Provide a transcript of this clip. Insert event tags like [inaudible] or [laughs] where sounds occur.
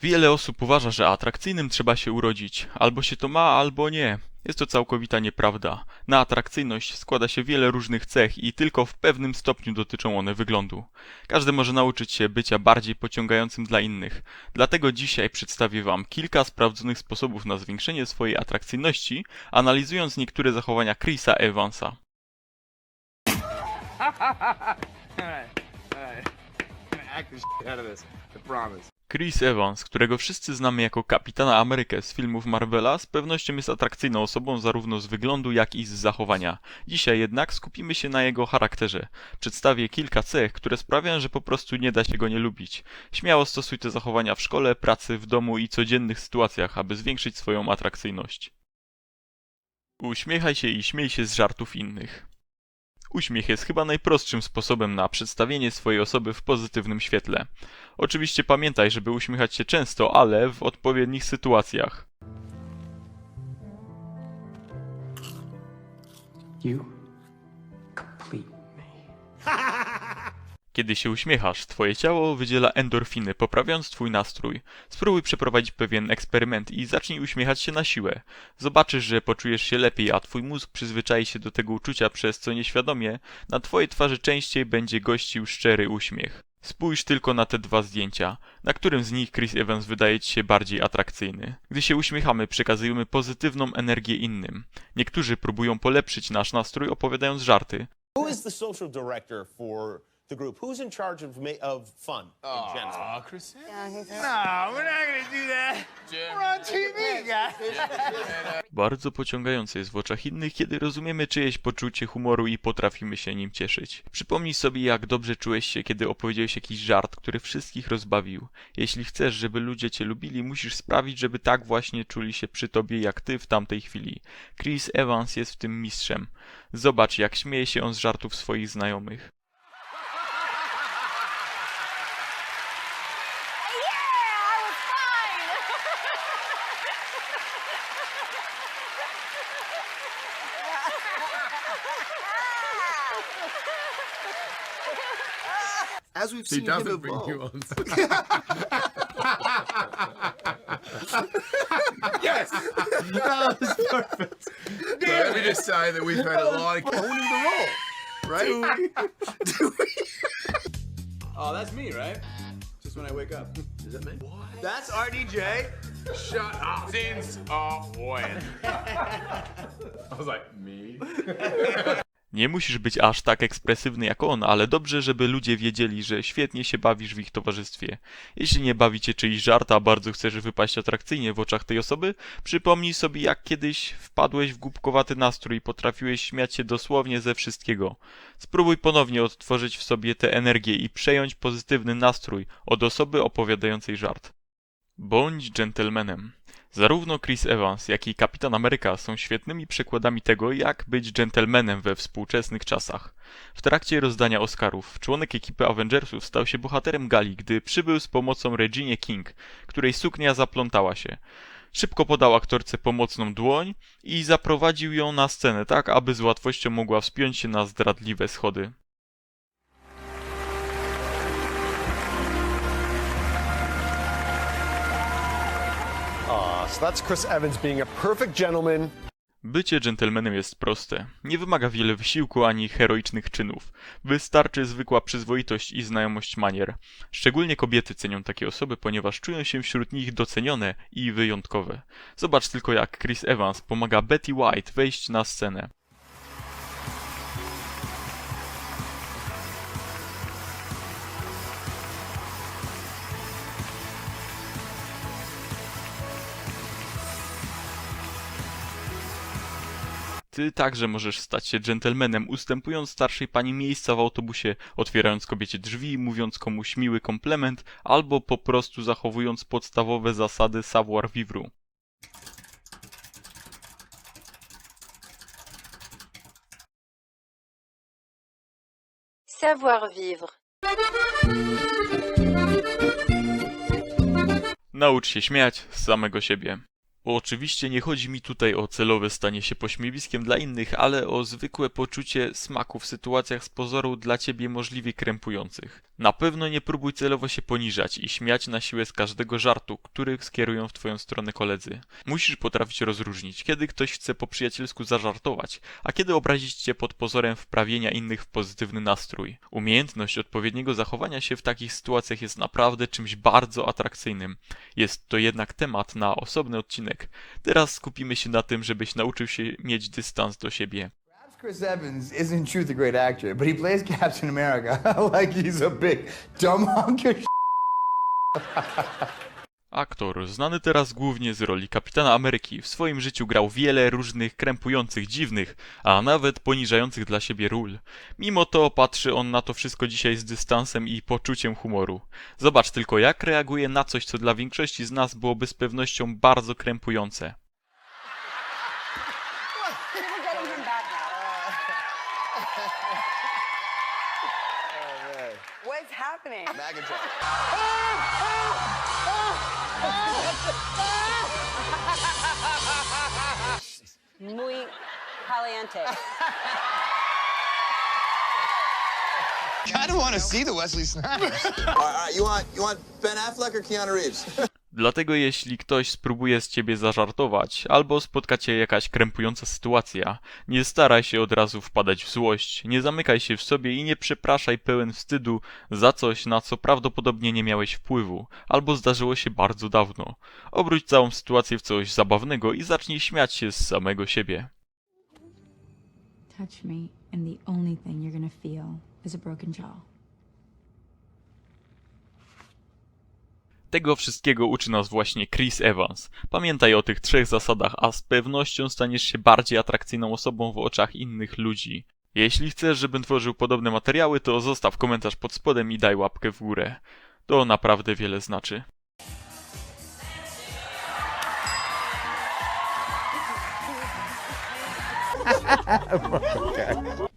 Wiele osób uważa, że atrakcyjnym trzeba się urodzić. Albo się to ma, albo nie. Jest to całkowita nieprawda. Na atrakcyjność składa się wiele różnych cech i tylko w pewnym stopniu dotyczą one wyglądu. Każdy może nauczyć się bycia bardziej pociągającym dla innych. Dlatego dzisiaj przedstawię Wam kilka sprawdzonych sposobów na zwiększenie swojej atrakcyjności, analizując niektóre zachowania Chrisa Evansa. Chris Evans, którego wszyscy znamy jako kapitana Amerykę z filmów Marvela, z pewnością jest atrakcyjną osobą zarówno z wyglądu, jak i z zachowania. Dzisiaj jednak skupimy się na jego charakterze. Przedstawię kilka cech, które sprawiają, że po prostu nie da się go nie lubić. Śmiało stosuj te zachowania w szkole, pracy, w domu i codziennych sytuacjach, aby zwiększyć swoją atrakcyjność. Uśmiechaj się i śmiej się z żartów innych. Uśmiech jest chyba najprostszym sposobem na przedstawienie swojej osoby w pozytywnym świetle. Oczywiście pamiętaj, żeby uśmiechać się często, ale w odpowiednich sytuacjach. You Kiedy się uśmiechasz, twoje ciało wydziela endorfiny, poprawiając twój nastrój. Spróbuj przeprowadzić pewien eksperyment i zacznij uśmiechać się na siłę. Zobaczysz, że poczujesz się lepiej, a twój mózg przyzwyczai się do tego uczucia, przez co nieświadomie na twojej twarzy częściej będzie gościł szczery uśmiech. Spójrz tylko na te dwa zdjęcia. Na którym z nich Chris Evans wydaje ci się bardziej atrakcyjny? Gdy się uśmiechamy, przekazujemy pozytywną energię innym. Niektórzy próbują polepszyć nasz nastrój opowiadając żarty, Who is the social director for the group? Who's in charge of ma- of fun in general? Chris. No, we're not gonna do that. We're on TV, guys. Bardzo pociągające jest w oczach innych, kiedy rozumiemy czyjeś poczucie humoru i potrafimy się nim cieszyć. Przypomnij sobie, jak dobrze czułeś się, kiedy opowiedziałeś jakiś żart, który wszystkich rozbawił. Jeśli chcesz, żeby ludzie cię lubili, musisz sprawić, żeby tak właśnie czuli się przy tobie, jak ty w tamtej chwili. Chris Evans jest w tym mistrzem. Zobacz, jak śmieje się on z żartów swoich znajomych. [laughs] As we've He seen him doesn't bring evolve, you on. [laughs] Yes. that was perfect. So let me just say that we've had a lot of owning the role, right? [laughs] Do we? Oh, that's me, right? Just when I wake up. Is that me? That's RDJ. shut up since oh when. [laughs] I was like me. [laughs] Nie musisz być aż tak ekspresywny jak on, ale dobrze, żeby ludzie wiedzieli, że świetnie się bawisz w ich towarzystwie. Jeśli nie bawi cię czyjś żart, a bardzo chcesz wypaść atrakcyjnie w oczach tej osoby, przypomnij sobie jak kiedyś wpadłeś w głupkowaty nastrój i potrafiłeś śmiać się dosłownie ze wszystkiego. Spróbuj ponownie odtworzyć w sobie tę energię i przejąć pozytywny nastrój od osoby opowiadającej żart. Bądź dżentelmenem. Zarówno Chris Evans, jak i Kapitan Ameryka są świetnymi przykładami tego, jak być dżentelmenem we współczesnych czasach. W trakcie rozdania Oscarów członek ekipy Avengersów stał się bohaterem gali, gdy przybył z pomocą Reginie King, której suknia zaplątała się. Szybko podał aktorce pomocną dłoń i zaprowadził ją na scenę tak, aby z łatwością mogła wspiąć się na zdradliwe schody. That's Chris Evans being a perfect gentleman. Bycie dżentelmenem jest proste. Nie wymaga wiele wysiłku ani heroicznych czynów. Wystarczy zwykła przyzwoitość i znajomość manier. Szczególnie kobiety cenią takie osoby, ponieważ czują się wśród nich docenione i wyjątkowe. Zobacz tylko jak Chris Evans pomaga Betty White wejść na scenę. Ty także możesz stać się dżentelmenem, ustępując starszej pani miejsca w autobusie, otwierając kobiecie drzwi, mówiąc komuś miły komplement, albo po prostu zachowując podstawowe zasady savoir-vivre. Savoir-vivre. Naucz się śmiać z samego siebie. Oczywiście nie chodzi mi tutaj o celowe stanie się pośmiewiskiem dla innych, ale o zwykłe poczucie smaku w sytuacjach z pozoru dla ciebie możliwie krępujących. Na pewno nie próbuj celowo się poniżać i śmiać na siłę z każdego żartu, który skierują w twoją stronę koledzy. Musisz potrafić rozróżnić, kiedy ktoś chce po przyjacielsku zażartować, a kiedy obrazić cię pod pozorem wprawienia innych w pozytywny nastrój. Umiejętność odpowiedniego zachowania się w takich sytuacjach jest naprawdę czymś bardzo atrakcyjnym. Jest to jednak temat na osobny odcinek. Teraz skupimy się na tym, żebyś nauczył się mieć dystans do siebie. Chris Evans is in truth a great actor, but he plays [laughs] Captain America [laughs] like he's a big dumb hunk of [laughs] Aktor, znany teraz głównie z roli Kapitana Ameryki, w swoim życiu grał wiele różnych krępujących, dziwnych, a nawet poniżających dla siebie ról. Mimo to patrzy on na to wszystko dzisiaj z dystansem i poczuciem humoru. Zobacz tylko, jak reaguje na coś, co dla większości z nas byłoby z pewnością bardzo krępujące. We're getting him back now. What's happening? Muy caliente. I don't want to see the Wesley Snipes. All right, you want you want Ben Affleck or Keanu Reeves? [laughs] Dlatego jeśli ktoś spróbuje z ciebie zażartować, albo spotka cię jakaś krępująca sytuacja, nie staraj się od razu wpadać w złość, nie zamykaj się w sobie i nie przepraszaj pełen wstydu za coś, na co prawdopodobnie nie miałeś wpływu, albo zdarzyło się bardzo dawno. Obróć całą sytuację w coś zabawnego i zacznij śmiać się z samego siebie. touch me, and the only thing you're gonna feel is a broken jaw. Tego wszystkiego uczy nas właśnie Chris Evans. Pamiętaj o tych trzech zasadach, a z pewnością staniesz się bardziej atrakcyjną osobą w oczach innych ludzi. Jeśli chcesz, żebym tworzył podobne materiały, to zostaw komentarz pod spodem i daj łapkę w górę. To naprawdę wiele znaczy. [laughs]